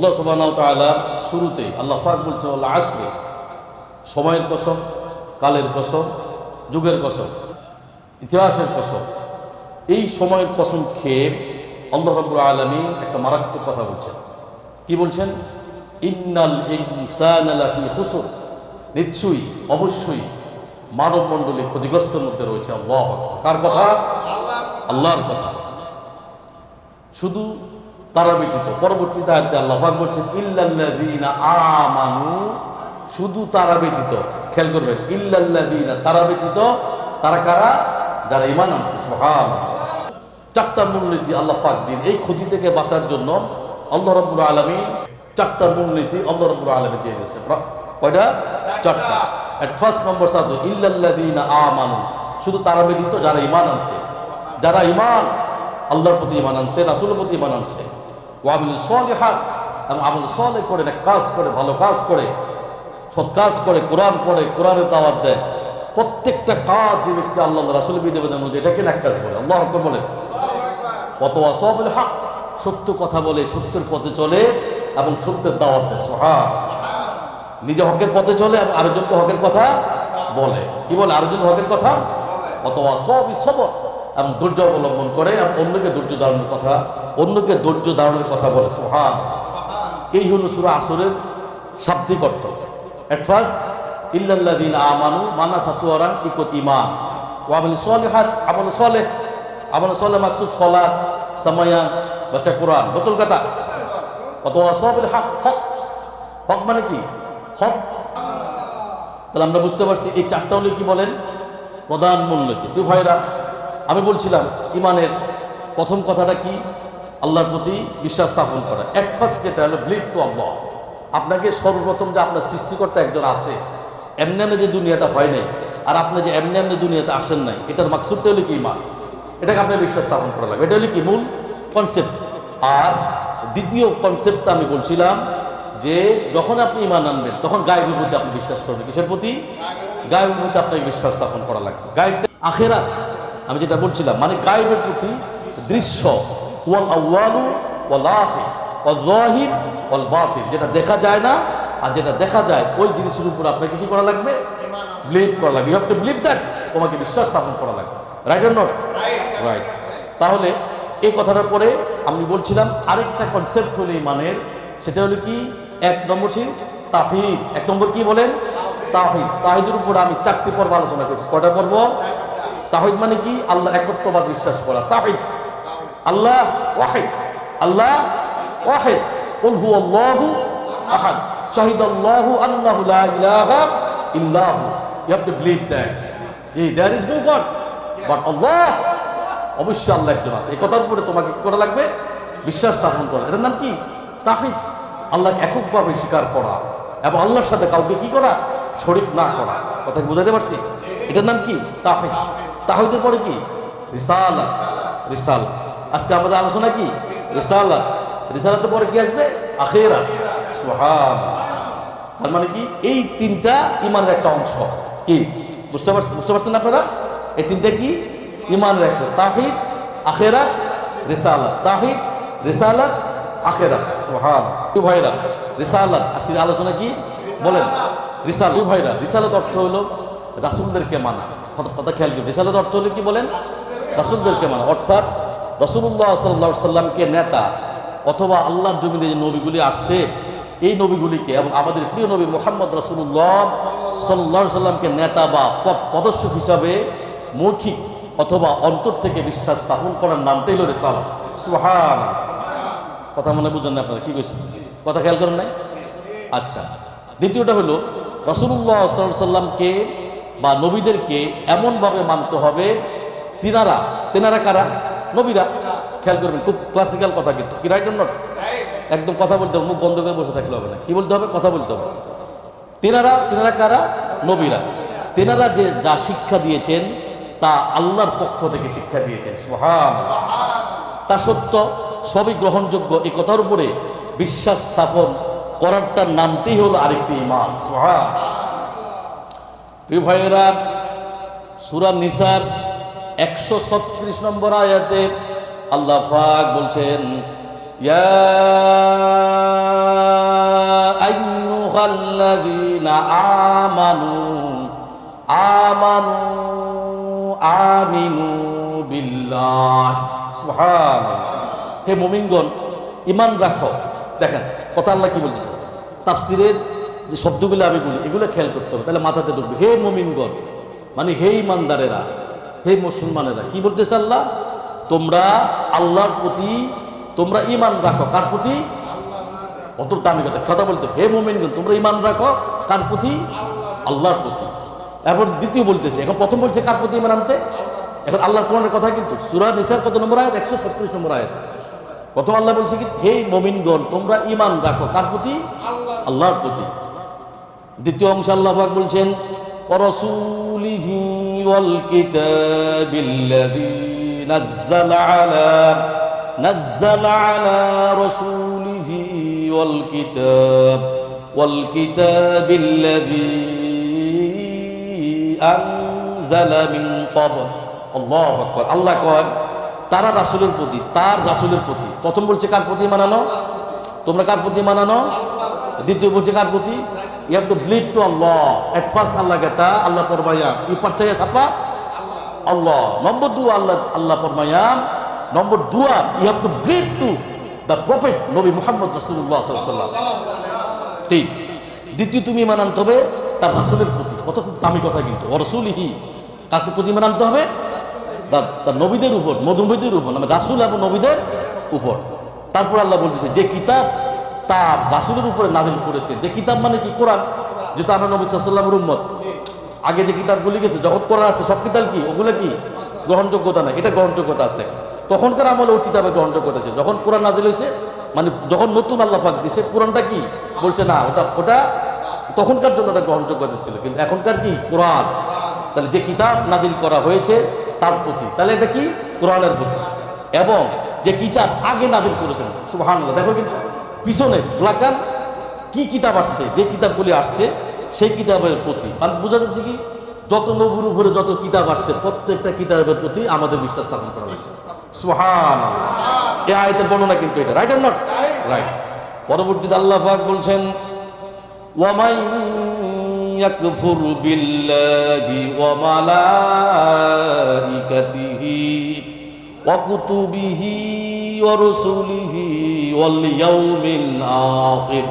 আল্লাহ সুবহানাহু ওয়া তাআলা শুরুতেই আল্লাহ পাক বলছে আল্লাহ আসরে সময়ের কসম, কালের কসম, যুগের কসম, ইতিহাসের কসম। এই সময়ের কসম খেয়ে আল্লাহ রব্বুল আলমিন একটা মারাত্মক কথা বলছেন। কি বলছেন? ইন্নাল ইনসান হুসুর নিশ্চয়ই, অবশ্যই মানব মণ্ডলী ক্ষতিগ্রস্তের মধ্যে রয়েছে আল্লাহ কার কথা? আল্লাহর কথা। শুধু তারা ব্যতীত। পরবর্তীতে আয়াতে আল্লাহ বলছেন, ইল্লাল্লাযীনা আমানু শুধু তারা ব্যতীত। খেয়াল করবেন, ইল্লাল্লাযীনা তারা ব্যতীত, তারা কারা? যারা ঈমান আনছে, সুবহানাল্লাহ। চারটা মূলনীতি আল্লাহ পাক দিন। এই ক্ষতি থেকে বাঁচার জন্য আল্লাহ রাব্বুল আলামিন চারটা মূলনীতি আল্লাহ রাব্বুল আলামিন দিয়ে রা- কয়টা? চারটা। এট ফার্স্ট নম্বর সাধু ইল্লাল্লাযীনা আমানু শুধু তারা ব্যতীত যারা ঈমান আনছে। যারা ঈমান, আল্লাহর প্রতি ঈমান আনছে, রাসূলের প্রতি ঈমান আনছে। ওয়াবিল সলিহাত। এবং আমল সলে করে না কাজ করে, ভালো কাজ করে, সৎ কাজ করে, কোরআন পড়ে, কোরআনের দাওয়াত দেয়। প্রত্যেকটা কাজ যে ব্যক্তি আল্লাহ রাসুল এটাকে এক কাজ বলে, আল্লাহ আকবর। বলেন অত আসল হক। সত্য কথা বলে, সত্যের পথে চলে এবং সত্যের দাওয়াত দেয়। সোহা নিজে হকের পথে চলে এবং আরেকজনকে হকের কথা বলে। কি বলে? আরেকজন হকের কথা অত সব সবর। এবং ধৈর্য অবলম্বন করে এবং অন্যকে ধৈর্য ধারণের কথা অন্যকে ধৈর্য ধারণের কথা বলে সোহান এই হলো সুরা আসরের শাব্দিক অর্থ। এট ফার্স্ট ইল্লাল্লাদিন আমানু মানা সাতুয়ারান ইকত ইমান ও আমল সলেহাত আমল সলেহ আমল সলে মাকসুদ সলাদ সামায়ান বাচ্চা কোরআন বোতল কথা অত সব হক হক হক মানে কি? হক তাহলে আমরা বুঝতে পারছি, এই চারটা হলে কি বলেন? প্রধান মূলনীতি প্রিয় ভাইরা আমি বলছিলাম ইমানের প্রথম কথাটা কি? আল্লাহর প্রতি বিশ্বাস স্থাপন করা। এক ফার্স্ট যেটা হলো বিলিভ টু আল্লাহ আপনাকে সর্বপ্রথম যে আপনার সৃষ্টিকর্তা একজন আছে, এমনি যে দুনিয়াটা হয় নাই, আর আপনি যে এমনি এমনি দুনিয়াতে আসেন নাই, এটার মাকসুদটা হলো কি ইমান? এটাকে আপনার বিশ্বাস স্থাপন করা লাগবে। এটা হলো কি মূল কনসেপ্ট আর দ্বিতীয় কনসেপ্টটা আমি বলছিলাম যে, যখন আপনি ইমান আনবেন, তখন গায়েবের মধ্যে আপনি বিশ্বাস করবেন। কিসের প্রতি? গায়েবের মধ্যে আপনাকে বিশ্বাস স্থাপন করা লাগবে। গায়েবটা আখেরাত, আমি যেটা বলছিলাম মানে গায়েবের প্রতি দৃশ্য। ওয়াল আউয়ালু ওয়াল আখির ওয়াল যাহির ওয়াল বাতিল যেটা দেখা যায় না আর যেটা দেখা যায় ওই জিনিসের উপর আপনাকে কি করা লাগবে? বিলিভ করা লাগবে। You have to believe that তোমাকে বিশ্বাস স্থাপন করা লাগবে। রাইট অর নট রাইট তাহলে এই কথাটার পরে আমি বলছিলাম আরেকটা কনসেপ্ট হলো ইমানের। সেটা হলো কি? এক নম্বর ছিল তাহিদ। এক নম্বর কি বলেন? তাহিদ। তাহিদের উপর আমি চারটি পর্ব আলোচনা করছি। কটা পর্ব? তাহিদ মানে কি? আল্লাহ একত্ববাদ বিশ্বাস করা। তাহিদ। আল্লাহ ওয়াহিদ। আল্লাহ ওয়াহিদ। কুল হু আল্লাহু আহাদ। শাহিদ আল্লাহু আন্নাহু লা ইলাহা ইল্লাহু। You have to believe that যে there is no god but Allah অবশ্যই আল্লাহ একজন আছে। এই কথার উপরে তোমাকে কি করা লাগবে? বিশ্বাস স্থাপন করা। এটার নাম কি? তাহিদ। আল্লাহকে এককভাবে স্বীকার করা। এবং আল্লাহর সাথে কাউকে কি করা? শরিক না করা। কথা বুঝাতে পারছি? এটার নাম কি? তাহিদ। তাহিদের পরে কি? রিসালাত। রিসালাত। আজকে আমাদের আলোচনা কি? রিসালাত। রিসালাতের পরে কি আসবে? আখেরা। সোহাব তার মানে কি? এই তিনটা ইমানের একটা অংশ। কি? বুঝতে পারছেন বুঝতে পারছেন আপনারা? এই তিনটা কি? ইমানের একশো তাহিদ, আখেরাত, রিসালাত। তাহিদ, রিসালাত, আখেরাত। প্রিয় ভাইরা, রিসালাত। আজকের আলোচনা কি? বলেন। রিসাল ভাইরা, রিসালাত অর্থ হলো রাসুলদেরকে মানা। কথা- খেয়াল করি রিসালাত অর্থ হলো কি বলেন? রাসুলদেরকে মানা। অর্থাৎ রসুল্লাহ সাল্লাহ সাল্লামকে নেতা অথবা আল্লাহর জমিনে যে নবীগুলি আসছে, এই নবীগুলিকে এবং আমাদের প্রিয় নবী মোহাম্মদ রসুল্লাহ সাল্লাহ সাল্লামকে নেতা বা প- পদস্যক হিসাবে মৌখিক অথবা অন্তর থেকে বিশ্বাস স্থাপন করার নামটাই হলো রেসালাত। সুহান কথা মনে বুঝেন না আপনারা, কি কইছেন? কথা খেয়াল করেন নাই? আচ্ছা। দ্বিতীয়টা হলো রসুল্লাহ সাল্লামকে বা নবীদেরকে এমনভাবে মানতে হবে, তিনারা, তেনারা কারা? নবীরা, খেয়াল করবেন, খুব ক্লাসিক্যাল কথা কিন্তু। কি রাইট নট একদম কথা বলতে হবে, মুখ বন্ধ করে বসে থাকলে হবে না। কি বলতে হবে? কথা বলতে হবে। তেনারা তেনারা কারা? নবীরা। তেনারা যে যা শিক্ষা দিয়েছেন, তা আল্লাহর পক্ষ থেকে শিক্ষা দিয়েছেন। সুহান তা সত্য, সবই গ্রহণযোগ্য। এই কথার উপরে বিশ্বাস স্থাপন করারটার নামটি হলো আরেকটি ইমান সুহান প্রিয় ভাইয়েরা, সুরা নিসার একশো ছত্রিশ নম্বর আয়াতে আল্লাহ ফাক বলছেন আমানু আমানু আমিনু বিল্লাহ। হে মোমিনগণ ইমান রাখো। দেখেন, কথা আল্লাহ কি বলতেছে? তাফসিরের যে শব্দগুলো আমি বলি, এগুলো খেয়াল করতে হবে, তাহলে মাথাতে ঢুকবে। হে মোমিনগণ মানে হে ইমানদারেরা হে মুসলমানেরা, কি বলতেছে আল্লাহ? তোমরা আল্লাহর প্রতি তোমরা ইমান রাখো। কার প্রতি? অত দামি কথা কথা বলতে হে মোমিনগণ, তোমরা ইমান রাখো কার প্রতি? আল্লাহর প্রতি। এরপর দ্বিতীয় বলতেছে, এখন প্রথম বলছে কার প্রতি ইমান আনতে? এখন আল্লাহর কোরআনের কথা কিন্তু, সুরা নিসার কত নম্বর আয়াত? একশো সত্তরিশ নম্বর আয়াত। প্রথম আল্লাহ বলছে কি, হে মোমিনগণ, তোমরা ইমান রাখো কার প্রতি? আল্লাহর প্রতি। দ্বিতীয় অংশ আল্লাহ বলছেন পরসুলিহি কিতাবিল্লাযী নাজ্জালা আলা নাজ্জালা আলা রাসূলিহি ওয়াল কিতাব ওয়াল কিতাবিল্লাযী আনজালা মিন ক্বাবল আল্লাহু আকবার আল্লাহ কয় তারা রাসূলের প্রতি, তার রাসূলের প্রতি। প্রথম বলছে কার প্রতি মানানো? তোমরা কার প্রতি মানানো? দ্বিতীয় বলছে কার প্রতি? You have to believe to Allah at first আল্লাহ গেতা আল্লাহ পরমায়াম ই পাচ্ছাইয়া ছাপা? আল্লাহ। নম্বর দু আল্লাহ আল্লাহ পরমায়াম নম্বর দুয়া you have to believe to the prophet নবী মুহাম্মদ রাসূলুল্লাহ সাল্লাল্লাহু ঠিক। দ্বিতীয় তুমি ইমান আনতে হবে তার রাসূলের প্রতি। কত খুব দামি কথা কিন্তু। ও রসুলিহি। কাকে প্রতি ইমান আনতে হবে? তার নবীদের উপর মধুমীদের উপর মানে রাসূল এবং নবীদের উপর। তারপর আল্লাহ বলতেছে, যে কিতাব তার রাসূলের উপরে নাজিল করেছে। যে কিতাব মানে কি? কোরআন যেটা আমরা নবী সাল্লামের উম্মত। আগে যে কিতাবগুলি গেছে, যখন কোরআন আসছে, সব কিতাব কি? ওগুলো কি? গ্রহণযোগ্যতা না এটা গ্রহণযোগ্যতা আছে। তখনকার আমলে ওই কিতাবে গ্রহণযোগ্যতা আছে। যখন কোরআন নাজিল হয়েছে মানে যখন নতুন আল্লাহ পাক দিছে, কোরআনটা কি? বলছে না, ওটা ওটা তখনকার জন্য ওটা গ্রহণযোগ্যতা ছিল। কিন্তু এখনকার কি? কোরআন। তাহলে যে কিতাব নাজিল করা হয়েছে, তার প্রতি। তাহলে এটা কি? কোরআনের প্রতি। এবং যে কিতাব আগে নাজিল করেছেন সুবাহান দেখো কিন্তু। পিছনে লাগান কি কিতাব আসছে যে কিতাবগুলি আসছে সেই কিতাবের প্রতি মানে বোঝা যাচ্ছে কি যত নবুর উপরে যত কিতাব আসছে প্রত্যেকটা কিতাবের প্রতি আমাদের বিশ্বাস স্থাপন করা হয়েছে সুহান এ আয়তের বর্ণনা কিন্তু এটা রাইট আর নট রাইট পরবর্তীতে আল্লাহ পাক বলছেন ওয়ামাই يكفر بالله وملائكته وكتبه ورسله واليوم الآخر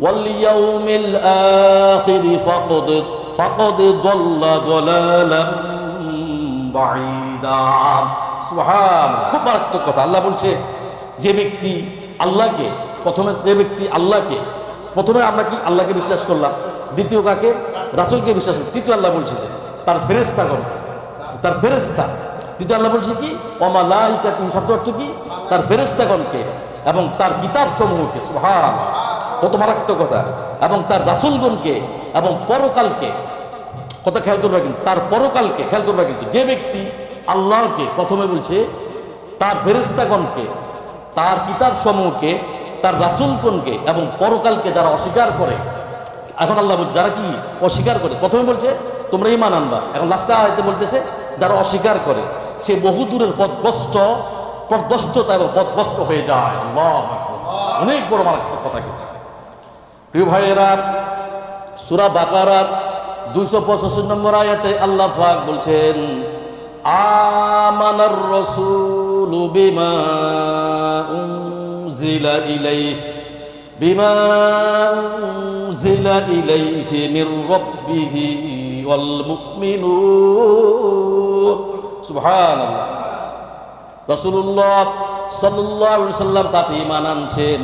واليوم الآخر فقد فقد ضل ضلالا بعيدا সুবহান খুব মারাত্মক কথা আল্লাহ বলছে যে ব্যক্তি আল্লাহকে প্রথমে যে ব্যক্তি আল্লাহকে প্রথমে আমরা কি আল্লাহকে বিশ্বাস করলাম দ্বিতীয় কাকে রাসুলকে বিশ্বাস করলাম তৃতীয় আল্লাহ বলছে যে তার ফেরেস্তা গণ তার ফেরেস্তা তৃতীয় আল্লাহ বলছে কি, অমালাইকা তিন শব্দ অর্থ কি? তার ফেরেস্তাগণকে এবং তার কিতাব সমূহকে সুহান কত মারাত্মক কথা। এবং তার রাসুলগণকে এবং পরকালকে, কথা খেয়াল করবে কিন্তু, তার পরকালকে খেয়াল করবে কিন্তু, যে ব্যক্তি আল্লাহকে প্রথমে বলছে, তার ফেরেস্তাগণকে তার কিতাব সমূহকে তার রাসুলগণকে এবং পরকালকে যারা অস্বীকার করে, এখন আল্লাহ যারা কি? অস্বীকার করে। প্রথমে বলছে, তোমরা ইমান আনবা। এখন লাস্টে বলতেছে, যারা অস্বীকার করে সে বহু দূরের পথভ্রষ্ট পথভ্রষ্টতা এবং পথভ্রষ্ট হয়ে যায়। আল্লাহ অনেক বড় মারাত্মক কথা কিন্তু প্রিয় ভাইয়েরা, সুরা বাকারার দুইশো পঁচাশি নম্বর আয়াতে আল্লাহ ফাক বলছেন, আমানার রসুল বিমা উনজিলা ইলাইহি, বিমা উনজিলা ইলাইহি মির রাব্বিহি ওয়াল মুমিনুন। সুবহানাল্লাহ। রাসূলুল্লাহ সাল্লাল্লাহু আলাইহি সাল্লাম তাতে ঈমান আনছেন।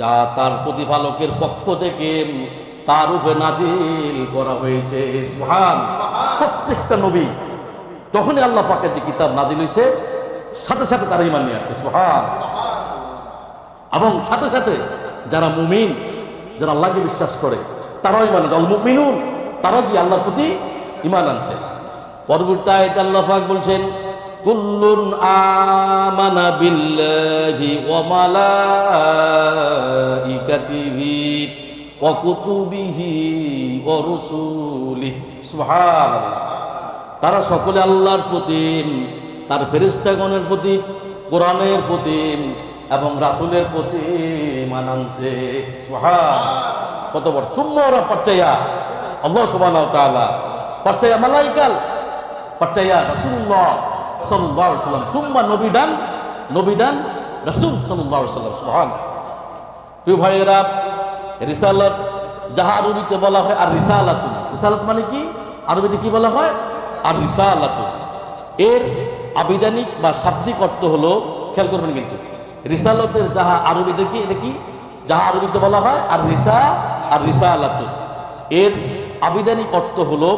যা তার প্রতিপালকের পক্ষ থেকে তার উপরে নাজিল করা হয়েছে। সুহান প্রত্যেকটা নবী যখনই আল্লাহ পাকের যে কিতাব নাজিল হয়েছে, সাথে সাথে তারা ইমান নিয়ে আসছে। সুহান এবং সাথে সাথে যারা মুমিন, যারা আল্লাহকে বিশ্বাস করে, তারাও ইমান আল মুমিনুন, তারাও কি আল্লাহর প্রতি ইমান আনছে। পরবর্তী আয়ত আল্লাহ পাক বলছেন, কুল্লুন আমানা বিল্লাহি ওয়া মালাইকাতিহি ওয়া কুতুবিহি ওয়া রুসুলিহি। সুবহানাল্লাহ। তারা সকলে আল্লাহর প্রতি তার ফেরেশতাগণের প্রতি কোরআনের প্রতি এবং রাসুলের প্রতি মানানছে। সুবহান কত বড় চুম্মা ওরা পাচ্চাইয়া আল্লাহ তাআলা পাচ্চাইয়া মালাইকাল পাচ্চাইয়া রাসূলুল্লাহ সাল্লাল্লাহু আলাইহি সাল্লাম, সুম্মা নবিদান নবিদান রাসূল আলাইহি সাল্লাম, সুবহান। প্রিয় ভাইয়েরা, রিসালাত যাহা আরবিতে বলা হয় আর রিসালাতুন রিসালাত মানে কি? আরবিতে কি বলা হয়? আর রিসালাতুন এর আবিধানিক বা শাব্দিক অর্থ হলো, খেয়াল করবেন কিন্তু, রিসালতের যাহা আরবিতে কি? এটা কি? যাহা আরবিতে বলা হয় আর রিসা আর রিসালাতুন এর আবিধানিক অর্থ হলো,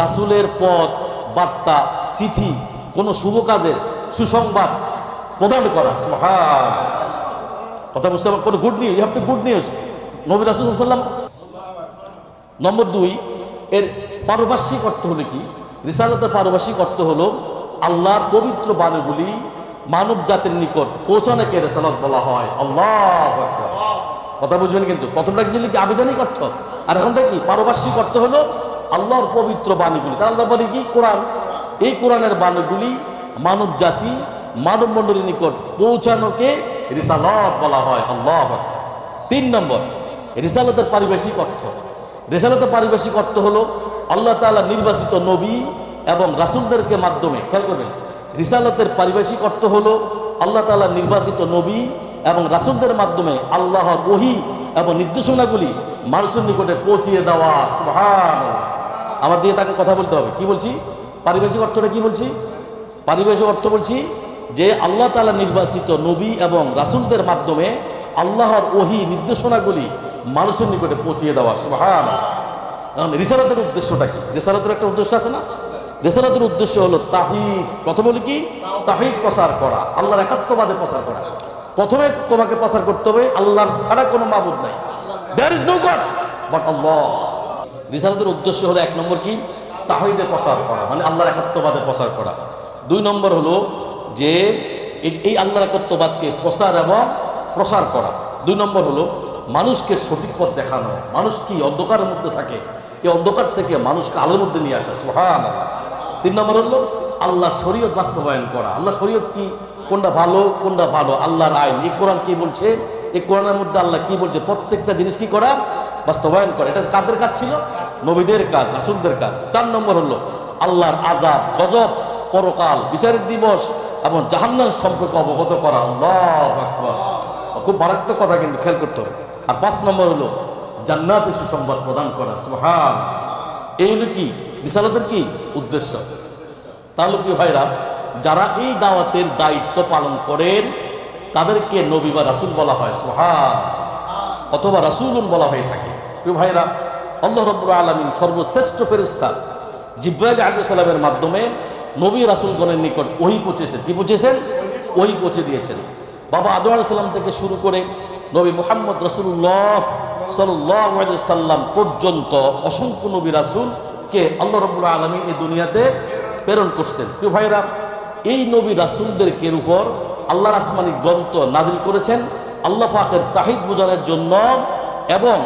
রাসূলের পথ বার্তা, চিঠি, কোনো শুভ কাজের সুসংবাদ প্রদান করা। সুবহান। কথা বুঝতে পারবেন কোনো good news have to good news নবী রাসুল্লাম নম্বর দুই, এর পারপার্শ্বিক অর্থ হলো কি? রিসালতের পারপার্শ্বিক অর্থ হলো আল্লাহর পবিত্র বাণীগুলি মানব জাতির নিকট পৌঁছানোকে রেসালত বলা হয়। আল্লাহ কথা বুঝবেন কিন্তু? প্রথমটা কি ছিল কি আবেদনিক অর্থ? আর এখনটা কি? পারপার্শ্বিক অর্থ হলো আল্লাহর পবিত্র বাণীগুলি। কারণ আল্লাহ বলে কি? কোরআন। এই কোরআনের বাণীগুলি মানব জাতি মানব মণ্ডলীর নিকট পৌঁছানোকে রিসালত বলা হয়। আল্লাহ তিন নম্বর, রিসালতের পারিভাষিক অর্থ। রিসালতের পারিভাষিক অর্থ হলো আল্লাহ তাআলা নির্বাচিত নবী এবং রাসূলদেরকে মাধ্যমে, খেয়াল করবেন, রিসালতের পারিভাষিক অর্থ হলো আল্লাহ তাআলা নির্বাচিত নবী এবং রাসূলদের মাধ্যমে আল্লাহর ওহী এবং নির্দেশনাগুলি মানুষের নিকটে পৌঁছিয়ে দেওয়া। সুবহানাল্লাহ। আমার দিয়ে তাকে কথা বলতে হবে। কি বলছি? পারিবেশিক অর্থটা কি বলছি? পারিবেশিক অর্থ বলছি যে আল্লাহ তালা নির্বাচিত নবী এবং রাসুলদের মাধ্যমে আল্লাহর ওহি নির্দেশনাগুলি মানুষের নিকটে পৌঁছিয়ে দেওয়া। সুহান রিসালতের উদ্দেশ্যটা কি? রিসালতের একটা উদ্দেশ্য আছে না? রিসালতের উদ্দেশ্য হলো তাহিদ। প্রথম হলো কি? তাহিদ প্রচার করা। আল্লাহর একাত্মবাদে প্রচার করা। প্রথমে তোমাকে প্রচার করতে হবে আল্লাহর ছাড়া কোনো মাবুদ নাই। There is no god but Allah রিসালতের উদ্দেশ্য হলো এক নম্বর কি? তাহিদে প্রচার করা মানে আল্লাহর একাত্মবাদে প্রচার করা। দুই নম্বর হলো যে এই- আল্লাহর একাত্মবাদকে প্রচার এবং প্রসার করা। দুই নম্বর হলো মানুষকে সঠিক পথ দেখানো, মানুষ কি অন্ধকারের মধ্যে থাকে, এই অন্ধকার থেকে মানুষকে আলোর মধ্যে নিয়ে আসা সুহান তিন নম্বর হলো আল্লাহ শরীয়ত বাস্তবায়ন করা। আল্লাহ শরীয়ত কি? কোনটা ভালো কোনটা ভালো? আল্লাহর আইন। এই কোরআন কি বলছে? এই কোরআনের মধ্যে আল্লাহ কি বলছে? প্রত্যেকটা জিনিস কি করা? বাস্তবায়ন করা। এটা কাদের কাজ ছিল? নবীদের কাজ, রাসুলদের কাজ। চার নম্বর হলো আল্লাহর আজাব গজব, পরকাল, বিচারের দিবস এবং জাহান্নাম সম্পর্কে অবগত করা। আল্লাহ আকবার। খুব মারাত্মক কথা কিন্তু খেয়াল করতে হবে। আর পাঁচ নম্বর হলো জান্নাতে সুসংবাদ প্রদান করা। সুহান এই হলো কি? বিশালতের কি উদ্দেশ্য? তাহলে কি ভাইরা, যারা এই দাওয়াতের দায়িত্ব পালন করেন, তাদেরকে নবী বা রাসুল বলা হয়। সোহান অথবা রাসুলুন বলা হয়ে থাকে। প্রিয় ভাইরা আল্লাহ রব্বুল আলমিন সর্বশ্রেষ্ঠ ফেরিস্তা জিব্রাইল আলাইসাল্লামের মাধ্যমে নবী রাসুলগণের নিকট ওহি পৌঁছেছেন কি পৌঁছেছেন? ওহি পৌঁছে দিয়েছেন। বাবা আদম আলাইসাল্লাম থেকে শুরু করে নবী মোহাম্মদ রসুল্লাহ সাল্লাহ সাল্লাম পর্যন্ত অসংখ্য নবী রাসুলকে আল্লাহ রব্বুল আলমিন এই দুনিয়াতে প্রেরণ করছেন। প্রিয় ভাইরা এই নবী রাসুলদেরকে উপর আল্লাহর আসমানি গ্রন্থ নাজিল করেছেন। আল্লাহ ফাকের তাহিদ বোঝানোর জন্য এবং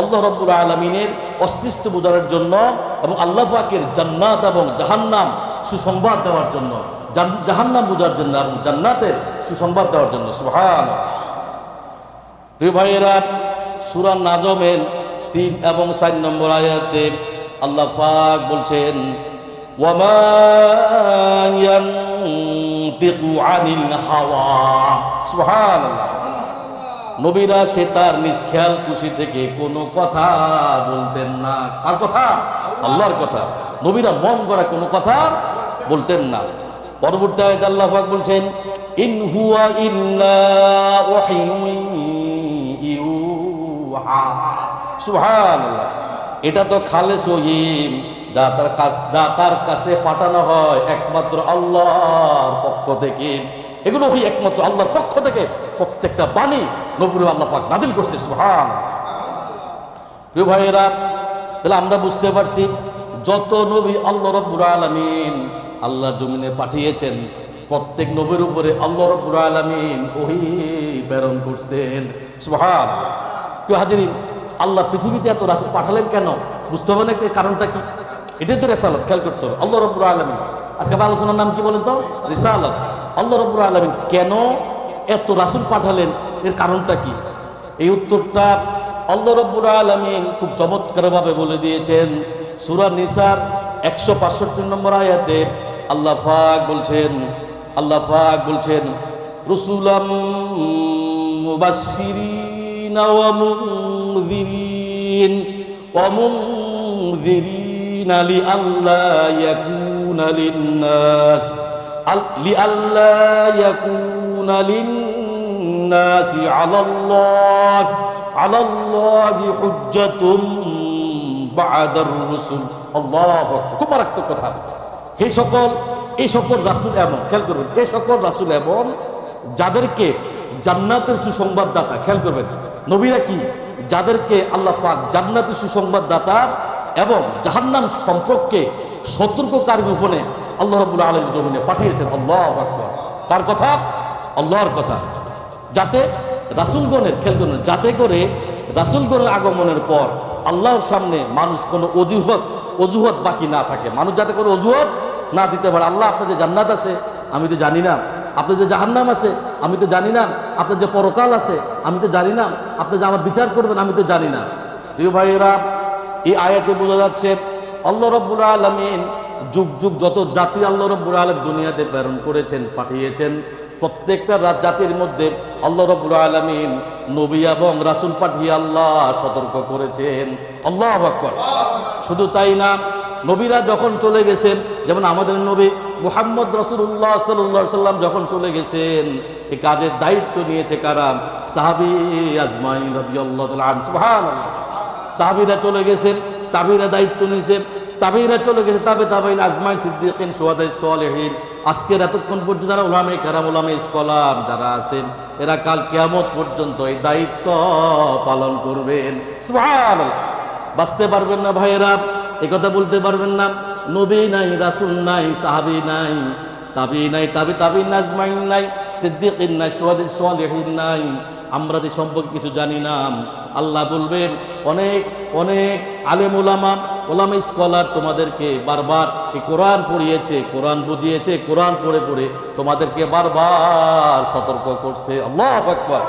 আল্লাহ রব্বুল আলমিনের অস্তিত্ব বোঝানোর জন্য এবং আল্লাহ ফাকের জান্নাত এবং জাহান্নাম সুসংবাদ দেওয়ার জন্য, জান- জাহান্নাম বোঝার জন্য এবং জান্নাতের সুসংবাদ দেওয়ার জন্য সুহান প্রিয় ভাইয়েরা, সুরা নাজমের তিন এবং চার নম্বর আয়াতে আল্লাহ ফাক বলছেন, ওয়ামা ইয়ানতিকু আনিল হাওয়া। সুবহানাল্লাহ। নবীরা সে তার নিজ খেয়াল খুশি থেকে কোনো কথা বলতেন না। কার কথা? আল্লাহর কথা। নবীরা মন করা কোনো কথা বলতেন না। পরবর্তী আয়াত আল্লাহ পাক বলছেন, ইন হুয়া ইল্লা সুবহানাল্লাহ। এটা তো খালেস ওহিম যা তার কাছ যা তার কাছে পাঠানো হয় একমাত্র আল্লাহর পক্ষ থেকে। এগুলো ওই একমাত্র আল্লাহর পক্ষ থেকে? প্রত্যেকটা বাণী নবুর আল্লাহ পাক নাদিল করছে সুহান প্রিয় ভাইয়েরা, তাহলে আমরা বুঝতে পারছি যত নবী আল্লাহ রব্বুর আলমিন আল্লাহর জমিনে পাঠিয়েছেন, প্রত্যেক নবীর উপরে আল্লাহ রব্বুর আলমিন ওহি প্রেরণ করছেন সুহান প্রিয় হাজিরিন, আল্লাহ পৃথিবীতে এত রাসুল পাঠালেন কেন? বুঝতে হবে না কারণটা কি? এটাই তো রেসালত, খেয়াল করতে হবে। আল্লাহ রব্বুর আলমিন, আজকে আলোচনার নাম কি বলেন তো? রিসালত। আল্লাহ রব্বুর আলমিন কেন এত রাসুল পাঠালেন, এর কারণটা কি? এই উত্তরটা আল্লাহ রব্বুল আলমিন খুব চমৎকারভাবে বলে দিয়েছেন। সুরা নিসার একশো পাঁচষট্টি নম্বর আয়াতে আল্লাহ ফাক বলছেন, আল্লাহ ফাক বলছেন, রসুলাম ইয়াকুনা লিন-নাসি আলাল্লাহ আলাল্লাহি হুজ্জাতুম বা'দার কথা। সকল রাসূল এমন, খেয়াল করবেন সকল রাসূল এমন যাদেরকে জান্নাতের সুসংবাদদাতা, খেয়াল করবেন, নবীরা কি? যাদেরকে আল্লাহ পাক জান্নাতের সুসংবাদদাতা এবং জাহান্নাম সম্পর্কে সতর্ককারী রূপণে আল্লাহ রবুল আলম জমিনে পাঠিয়েছেন। আল্লাহ কার কথা? আল্লাহর কথা। যাতে রাসুলগণের করবেন যাতে করে রাসুলগণের আগমনের পর আল্লাহর সামনে মানুষ কোনো অজুহত অজুহত বাকি না থাকে। মানুষ যাতে কোনো অজুহাত না দিতে পারে। আল্লাহ, আপনার যে জান্নাত আছে, আমি তো জানি না। আপনার যে জাহান্নাম আছে, আমি তো জানি না। আপনার যে পরকাল আছে, আমি তো জানি না। আপনি যে আমার বিচার করবেন, আমি তো জানি না। প্রিয় ভাইয়েরা, এই আয়াতে বোঝা যাচ্ছে, আল্লাহ রব্বুল আলমিন যুগ যুগ যত জাতি আল্লাহ রব্বুল আলম দুনিয়াতে প্রেরণ করেছেন, পাঠিয়েছেন প্রত্যেকটা রাত জাতির মধ্যে আল্লাহ রব্বুল আলমিন নবী এবং রাসুল পাঠিয়ে আল্লাহ সতর্ক করেছেন। আল্লাহ আকবর। শুধু তাই না, নবীরা যখন চলে গেছেন, যেমন আমাদের নবী মুহাম্মদ রসুল্লাহ সাল্লাহ সাল্লাম যখন চলে গেছেন এই কাজের দায়িত্ব নিয়েছে কারা? সাহাবি আজমাইন সুবহানাল্লাহ। সাহাবিরা চলে গেছেন, তাবিরা দায়িত্ব নিয়েছে তাবিরা চলে গেছে, তাবে তাবাইন আজমাইন সিদ্দিকিন সোহাদাই সোয়ালেহীন আজকের এতক্ষণ পর্যন্ত যারা ওলামে কারাম ওলামে স্কলার যারা আছেন, এরা কাল কেয়ামত পর্যন্ত এই দায়িত্ব পালন করবেন। বাঁচতে পারবেন না ভাইয়েরা, এ কথা বলতে পারবেন না। নবী নাই, রাসুল নাই, সাহাবি নাই, তাবি নাই, তাবি তাবি নাজমাইন নাই, সিদ্দিকিন নাই, সোহাদি সোয়ালেহীন নাই। আমরা যে সম্পর্কে কিছু জানি না। আল্লাহ বলবেন, অনেক অনেক আলেম ওলামা ওলামা স্কলার তোমাদেরকে বারবার এই কোরআন পড়িয়েছে, কোরআন বুঝিয়েছে, কোরআন পড়ে পড়ে তোমাদেরকে বারবার সতর্ক করছে। আল্লাহ আকবার।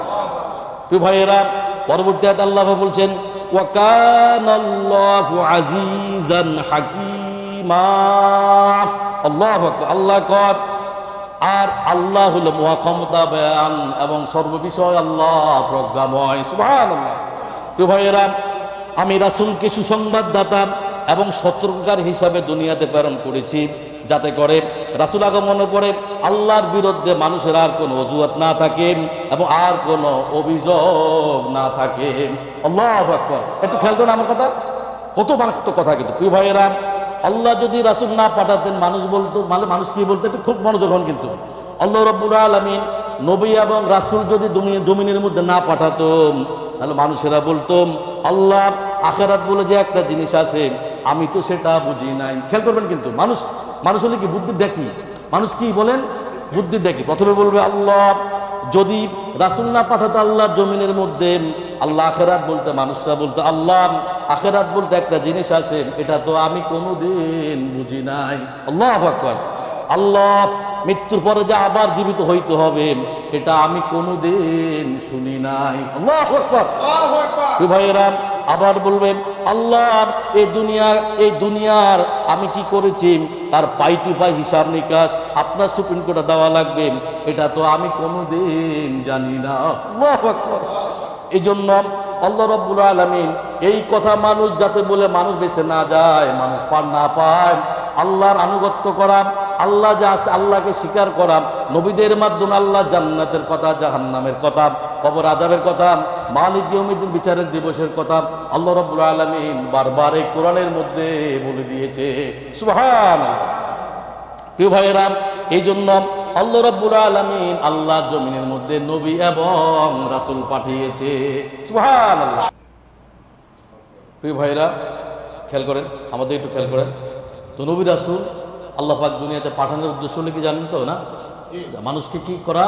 প্রিয় ভাইয়েরা, পরবর্তী আয়াতে আল্লাহ বলছেন ওয়াকানাল্লাহু আজিজান হাকিমা। আল্লাহ আল্লাহ কর। আর আল্লাহ হলো মহাক্ষমতা বয়ান এবং সর্ববিষয় আল্লাহ প্রজ্ঞাময়। সুবহানাল্লাহ। প্রিয় ভাইয়েরা, আমি রাসূলকে সুসংবাদদাতা এবং সতর্ককার হিসাবে দুনিয়াতে প্রেরণ করেছি, যাতে করে রাসুল আগমনের পরে আল্লাহর বিরুদ্ধে মানুষের আর কোনো অজুহাত না থাকে এবং আর কোনো অভিযোগ না থাকে। আল্লাহ আকবর। একটু খেয়াল করেন আমার কথা। কত মারাত্মক কথা কিন্তু। প্রিয় ভাইয়েরা, আল্লাহ যদি রাসুল না পাঠাতেন, মানুষ বলতো মানে মানুষ কি বলতো? একটু খুব মনোযোগ হন কিন্তু। আল্লাহ রব্বুল আলমিন নবী এবং রাসুল যদি জমিনের মধ্যে না পাঠাতম তাহলে মানুষেরা বলতম আল্লাহ আখেরাত বলে যে একটা জিনিস আছে আমি তো সেটা বুঝি নাই। খেয়াল করবেন কিন্তু মানুষ মানুষ হলে কি বুদ্ধি দেখি মানুষ কি বলেন? বুদ্ধি দেখি প্রথমে বলবে আল্লাহ যদি রাসুল না পাঠাতো আল্লাহর জমিনের মধ্যে আল্লাহ আখেরাত বলতে মানুষরা বলতো আল্লাহ আখেরাত বলতে একটা জিনিস আছে এটা তো আমি কোনোদিন বুঝি নাই। আল্লাহ আকবর। আল্লাহ মৃত্যুর পরে যে আবার জীবিত হইতে হবে এটা আমি কোনোদিন শুনি নাই। আল্লাহ ভাইয়েরা আবার বলবেন, আল্লাহ এই দুনিয়া এই দুনিয়ার আমি কি করেছি? তার পাই টু পাই হিসাব নিকাশ আপনার সুপ্রিম কোর্টে দেওয়া লাগবে। এটা তো আমি কোনোদিন জানি না। এই জন্য আল্লাহ রব্বুল আলমিন এই কথা মানুষ যাতে বলে, মানুষ বেঁচে না যায়, মানুষ পার না পায়, আল্লাহর আনুগত্য করা আল্লাহ যা আছে আল্লাহকে স্বীকার করা নবীদের মাধ্যমে আল্লাহ জান্নাতের কথা, জাহান্নামের কথা, কবর আজাবের কথা, মালিক ইয়মিদ্দিন বিচারের দিবসের কথা আল্লাহ রব্বুল আলমিন বারবার এই কোরআনের মধ্যে বলে দিয়েছে। সুবহান প্রিয় ভাইয়েরা এই জন্য আল্লাহ রব্বুল আলমিন আল্লাহর জমিনের মধ্যে নবী এবং রাসুল পাঠিয়েছে। সুহান আল্লাহ প্রিয় ভাইয়েরা, খেয়াল করেন, আমাদের একটু খেয়াল করেন। তো নবী রাসূল আল্লাহ পাক দুনিয়াতে পাঠানোর উদ্দেশ্য হলে কি জানেন তো না? মানুষকে কি করা?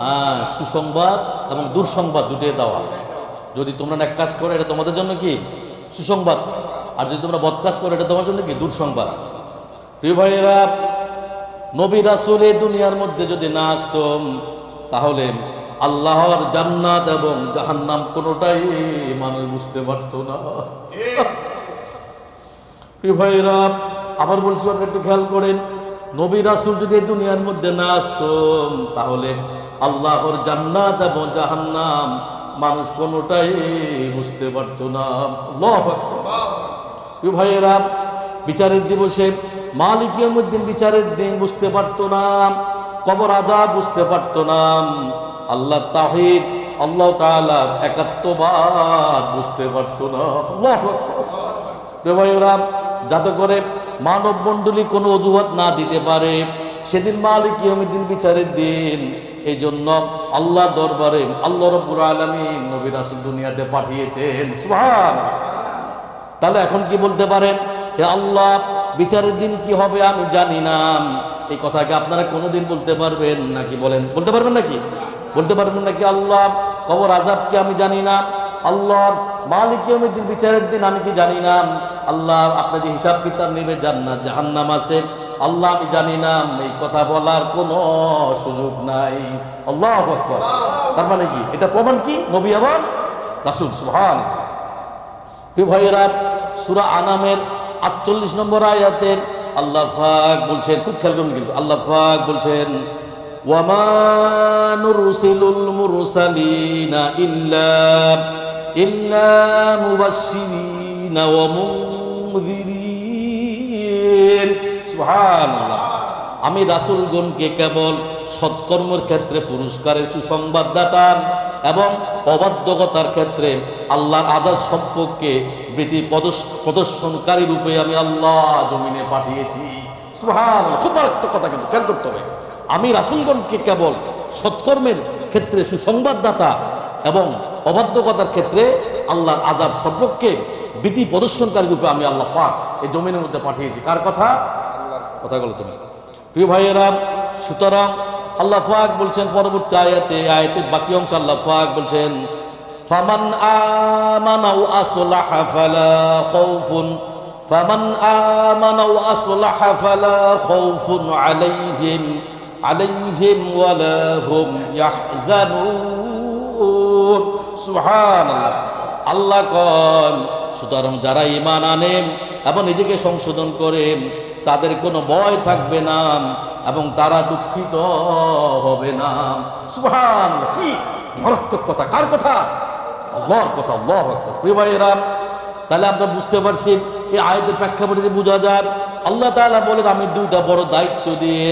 হ্যাঁ সুসংবাদ এবং দুঃসংবাদ দুটোই দেওয়া। যদি তোমরা এক কাজ করো এটা তোমাদের জন্য কি? সুসংবাদ। আর যদি তোমরা বদ কাজ করো এটা তোমার জন্য কি? দুঃসংবাদ। প্রিয় ভাইয়েরা নবী রাসুল এই দুনিয়ার মধ্যে যদি না আসতো তাহলে আল্লাহর জান্নাত এবং জাহান্নাম কোনোটাই মানুষ বুঝতে পারতো না। প্রিয় ভাইরা আবার বলছি কথা একটু খেয়াল করেন, নবী রাসুল যদি দুনিয়ার মধ্যে না আসতো তাহলে আল্লাহর জান্নাত এবং জাহান্নাম মানুষ কোনোটাই বুঝতে পারতো না। ভাইয়েরা, বিচারের দিবসে মালিক ইয়ামুদ্দিন বিচারের দিন বুঝতে পারতো না, কবর আজাব বুঝতে পারতো না, আল্লাহ তাহিদ আল্লাহ তাআলা একাত্মবাদ বুঝতে পারতো না। ভাইয়েরা, যাতে করে মানব মণ্ডলী কোনো অজুহাত না দিতে পারে। সেদিন মালিক ইয়ামুদ্দিন বিচারের দিন। এই জন্য আল্লাহ দরবারে আল্লাহ রব্বুল আলামিন নবী রাসূল দুনিয়াতে পাঠিয়েছেন। তাহলে এখন কি বলতে পারেন? হে আল্লাহ, বিচারের দিন কি হবে আমি জানি না। এই কথাকে আপনারা কোনোদিন বলতে পারবেন নাকি বলেন? বলতে পারবেন নাকি? বলতে পারবেন নাকি আল্লাহ? কবর আজাব কি আমি জানি না। আল্লাহ মালিক দিন বিচারের দিন আমি কি জানি না? আল্লাহ আপনি যে হিসাব কিতাব নেবে জান্নাত, জাহান্নাম আছে। আল্লাহ আমি জানি না, এই কথা বলার কোনো সুযোগ নাই। আল্লাহ তার মানে কি? এটা প্রমাণ কি? নবী আবার রাসুল সুহান ভাইয়েরা, সুরা আনামের আটচল্লিশ নম্বর আয়াতের আল্লাহ ফাক বলছেন, খুব খেয়াল করুন কিন্তু, আল্লাহ ফাক বলছেন ওয়ামা নুরসিলুল মুরসালিনা ইল্লা ওয়া মুনযিরিন সুবহানাল্লাহ। আমি রাসূলগণকে কেবল সৎকর্মের ক্ষেত্রে পুরস্কারের সুসংবাদদাতা এবং অবাধ্যকতার ক্ষেত্রে আল্লাহর আদার সম্পর্কে প্রদর্শ- প্রদর্শনকারী রূপে আমি আল্লাহ জমিনে পাঠিয়েছি। সুহান কথা কিন্তু করতে হবে। আমি রাসুলগণকে কেবল সৎকর্মের ক্ষেত্রে সুসংবাদদাতা এবং অবাধ্যকতার ক্ষেত্রে আল্লাহর আজাব সম্পর্কে বিধি প্রদর্শনকারী রূপে আমি আল্লাহ পাক এই জমিনের মধ্যে পাঠিয়েছি। কার কথা? কথাগুলো তুমি। প্রিয় ভাইয়েরা, সুতরাং আল্লাহ ফাক বলছেন, পরবর্তী আয়াতে আয়াতের বাকি অংশ আল্লাহ ফাক বলছেন, ফামান আমানা ও ফালা খাউফুন, ফামান আমানা ও ফালা খাউফুন আলাইহিম আলাইহিম ওয়ালা হুম ইয়াহজানুন। সুবহানাল্লাহ। আল্লাহ কন, সুতরাং যারা ঈমান আনেন এবং নিজেকে সংশোধন করেন তাদের কোনো ভয় থাকবে না এবং তারা দুঃখিত হবে না। সুহান কি মারাত্মক কথা, কার কথা? আল্লাহর কথা, আল্লাহ। প্রিয় ভাইয়েরা, তাহলে আমরা বুঝতে পারছি এই আয়তের প্রেক্ষাপটে বোঝা যায়, আল্লাহ তাআলা বলেন, আমি দুইটা বড় দায়িত্ব দিয়ে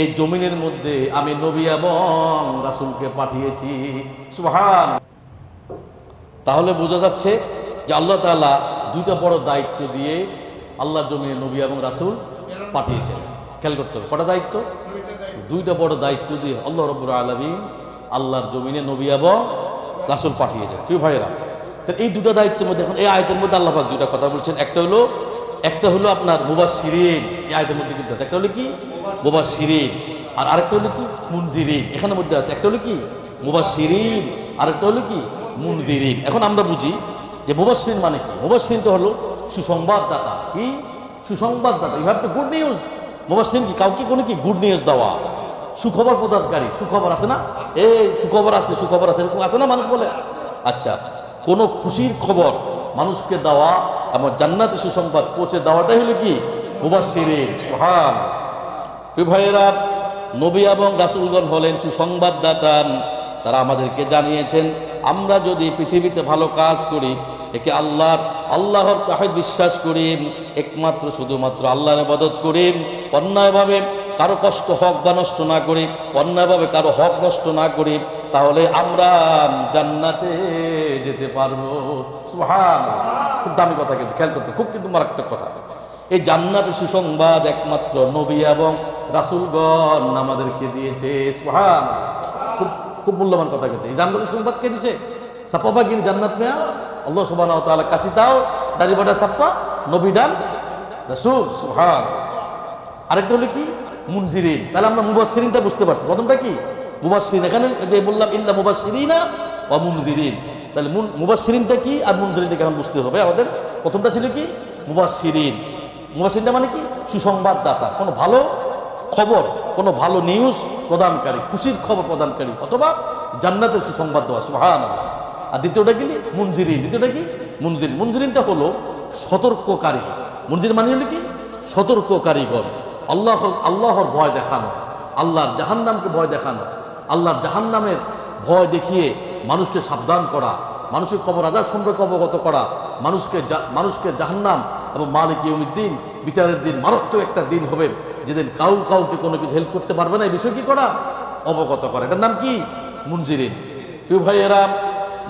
এই জমিনের মধ্যে আমি নবী এবং রাসুলকে পাঠিয়েছি। সুবহান তাহলে বোঝা যাচ্ছে যে আল্লাহ তাআলা দুইটা বড় দায়িত্ব দিয়ে আল্লাহ জমিনে নবী এবং রাসুল পাঠিয়েছেন। খেয়াল করতে হবে, কটা দায়িত্ব? দুইটা বড় দায়িত্ব দিয়ে আল্লাহ রব্বুর আলমিন আল্লাহর জমিনে নবী এবং রাসুল পাঠিয়েছেন। প্রিয় ভাইয়েরা তাহলে এই দুটো দায়িত্বের মধ্যে এখন এই আয়তের মধ্যে আল্লাহ দুইটা কথা বলছেন। একটা হলো একটা হলো আপনার মুবাস সিরিন এই আয়তের মধ্যে কিন্তু আছে। একটা হলো কি? মুবাস সিরিন আর আরেকটা হলো কি? মুনজিরিন, এখানের মধ্যে আছে। একটা হলো কি? সিরিন আরেকটা হলো কি? মুনদিরিন। এখন আমরা বুঝি যে মুবাসিন মানে কি? মুবাসিন তো হলো সুসংবাদদাতা। কি? সুসংবাদদাতা। You have to good news মুবাসিন কি? কাউকে কোনো কি গুড নিউজ দেওয়া? সুখবর প্রদানকারী। সুখবর আছে না? এই সুখবর আছে সুখবর আছে। এরকম আছে না মানুষ বলে? আচ্ছা কোনো খুশির খবর মানুষকে দেওয়া এবং জান্নাতে সুসংবাদ পৌঁছে দেওয়াটাই হলো কি? মুবাসিরিন সুহান প্রিয় ভাইয়েরা, নবী এবং রাসুলগণ হলেন সুসংবাদদাতা। তারা আমাদেরকে জানিয়েছেন, আমরা যদি পৃথিবীতে ভালো কাজ করি, একে আল্লাহর আল্লাহর তাহে বিশ্বাস করি, একমাত্র শুধুমাত্র আল্লাহর মদত করি, অন্যায়ভাবে কারও কষ্ট হক বা নষ্ট না করি, অন্যায়ভাবে কারও হক নষ্ট না করি, তাহলে আমরা জান্নাতে যেতে পারব। সুহান খুব দামি কথা কিন্তু, খেয়াল করতে, খুব কিন্তু মারাত্মক কথা। এই জান্নাতের সুসংবাদ একমাত্র নবী এবং রাসুলগণ আমাদেরকে দিয়েছে সুহান খুব মূল্যবান কথা কিন্তু এই জান্নাতের সংবাদ কে দিছে? গিরি জান্নাত মেয়া, আল্লাহ সুবাহ তাআলা কাশি তাও দাড়িবাটা সাপ্পা নবী ডান রাসূল সুহান আরেকটা হলো কি? মুনজিরিন। তাহলে আমরা মুবাসসিরিনটা বুঝতে পারছি। প্রথমটা কি? মুবাসসিরিন। এখানে যে বললাম ইল্লা মুবাসসিরিনা বা মুনদিরিন তাহলে মুবাসসিরিনটা কি আর মুনজিরিনটা কেমন বুঝতে হবে আমাদের। প্রথমটা ছিল কি? মুবাসসিরিন। মুবাসসিরিনটা মানে কি? সুসংবাদদাতা। কোনো ভালো খবর, কোনো ভালো নিউজ প্রদানকারী, খুশির খবর প্রদানকারী, অথবা জান্নাতের সুসংবাদ দেওয়া সুহান আর দ্বিতীয়টা কি? মুনজিরিন। দ্বিতীয়টা কি? মুনজিরিন মুনজিরিনটা হলো সতর্ককারী। মুনজির মানে হলো কি? সতর্ককারীগণ। আল্লাহ আল্লাহর ভয় দেখানো, আল্লাহর জাহান্নামকে ভয় দেখানো, আল্লাহর জাহান্নামের ভয় দেখিয়ে মানুষকে সাবধান করা, মানুষের কবর আজাদ সম্পর্কে অবগত করা, মানুষকে মানুষকে জাহান্নাম এবং মালিক ইউমিদ্দিন বিচারের দিন মারাত্মক একটা দিন হবে। যেদিন কাউ কাউকে কোনো কিছু হেল্প করতে পারবে না, এই বিষয় কি করা? অবগত করে। এটার নাম কি? মুনজিরিন। প্রিয় ভাইয়েরা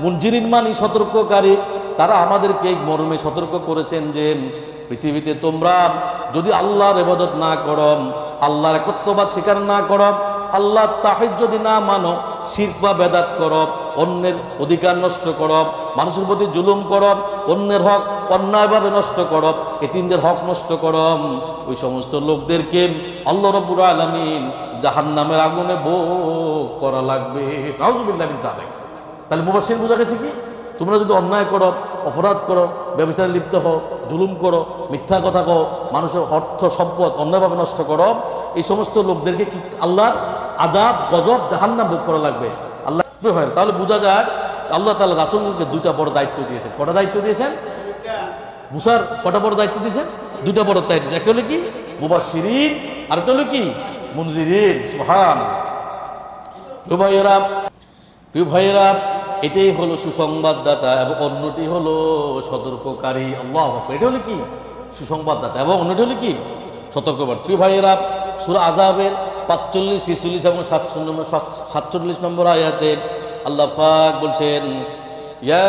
মঞ্জিরিন মানি সতর্ককারী। তারা আমাদেরকে এই মরমে সতর্ক করেছেন যে, পৃথিবীতে তোমরা যদি আল্লাহর এবাদত না করম আল্লাহর একত্ববাদ স্বীকার না করো, আল্লাহ তাহিদ যদি না মানো বা বেদাত করো অন্যের অধিকার নষ্ট করো মানুষের প্রতি জুলুম করো অন্যের হক অন্যায়ভাবে নষ্ট করো এতিমদের হক নষ্ট করম ওই সমস্ত লোকদেরকে আল্লাহ রব্বুর আলমিন জাহান নামের আগুনে ভোগ করা লাগবে। জানে তাহলে মুবাসির বোঝা গেছে কি? তোমরা যদি অন্যায় করো, অপরাধ করো ব্যবসায় লিপ্ত হও, জুলুম করো, মিথ্যা কথা কও, মানুষের অর্থ, সম্পদ অন্যায়ভাবে নষ্ট করো, এই সমস্ত লোকদেরকে কি আল্লাহর আজাব গজব, জাহান্নাম ভোগ করা লাগবে। আল্লাহ হয় তাহলে বোঝা যায়, আল্লাহ তাআলা রাসুলকে দুইটা বড় দায়িত্ব দিয়েছেন। কটা দায়িত্ব দিয়েছেন? মুসার কটা বড় দায়িত্ব দিয়েছেন? দুইটা বড় দায়িত্ব একটা হলো কি? মুবাসিরিন আর একটা হলো কি? মুনজিরিন। সুহান এটাই হলো সুসংবাদদাতা এবং অন্যটি হলো সতর্ককারী। আল্লাহ। এটা হলো কি? সুসংবাদদাতা এবং অন্যটি হলো কি? সতর্কবাদ প্রিয় সুরা আজাবের পাঁচচল্লিশ ছিচল্লিশ এবং সাতচল্লিশ নম্বর সাতচল্লিশ নম্বর আয়াতে আল্লাহ ফাক বলছেন ইয়া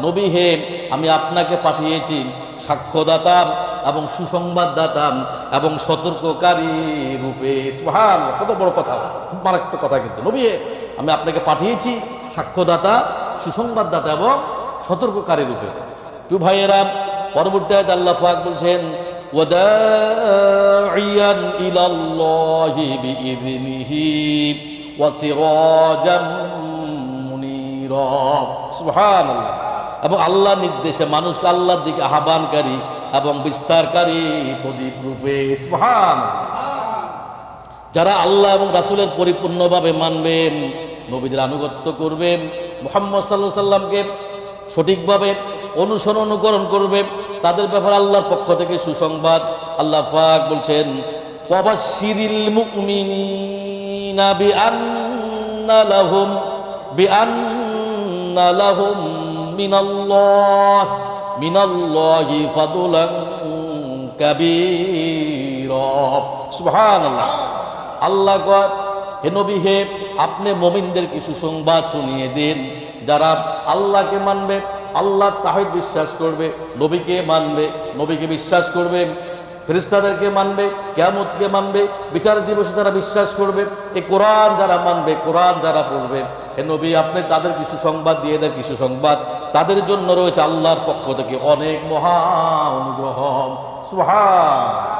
নবী হে, আমি আপনাকে পাঠিয়েছি সাক্ষ্যদাতাম এবং সুসংবাদদাতাম এবং সতর্ককারী রূপে। সুহান কত বড় কথা। খুব মারাত্মক কথা কিন্তু। নবী হে, আমি আপনাকে পাঠিয়েছি সাক্ষ্যদাতা, সুসংবাদদাতা এবং সতর্ককারী রূপে। প্রিয় ভাইয়েরাম পরবর্তী আল্লাহ ফাক বলছেন ওয়াদাইয়া ইলাল্লাহি বিইذنহি ওয়া সিরাজাম মুনীরা। সুবহানাল্লাহ। এবং আল্লাহ নির্দেশে মানুষকে আল্লাহর দিকে আহ্বানকারী এবং বিস্তারকারী প্রদীপ রূপে সুবহান যারা আল্লাহ এবং রাসূলের পরিপূর্ণভাবে মানবেন, নবীদের আনুগত্য করবেন, মোহাম্মদ সাল্লাহ সাল্লামকে সঠিকভাবে অনুসরণ অনুকরণ করবে তাদের ব্যাপারে আল্লাহর পক্ষ থেকে সুসংবাদ আল্লাহ ফাক বলছেন, ওয়াবাশশিরিল মুমিনিনা বিআন্না লাহুম বিআন্না লাহুম মিনাল্লাহ فضلا كبيرا কাবীরা। সুবহানাল্লাহ। আল্লাহ কয়, হে নবী হে, আপনি মোমিনদেরকে সুসংবাদ শুনিয়ে দিন। যারা আল্লাহকে মানবে, আল্লাহ তাহিদ বিশ্বাস করবে, নবীকে মানবে, নবীকে বিশ্বাস করবে। ফেরিস্তাদেরকে মানবে, কেয়ামতকে মানবে, বিচার দিবসে যারা বিশ্বাস করবে এ কোরআন যারা মানবে, কোরআন যারা পড়বে এ নবী, আপনি তাদের কিছু সংবাদ দিয়ে দেন, কিছু সংবাদ। তাদের জন্য রয়েছে আল্লাহর পক্ষ থেকে অনেক মহা অনুগ্রহ। সুহান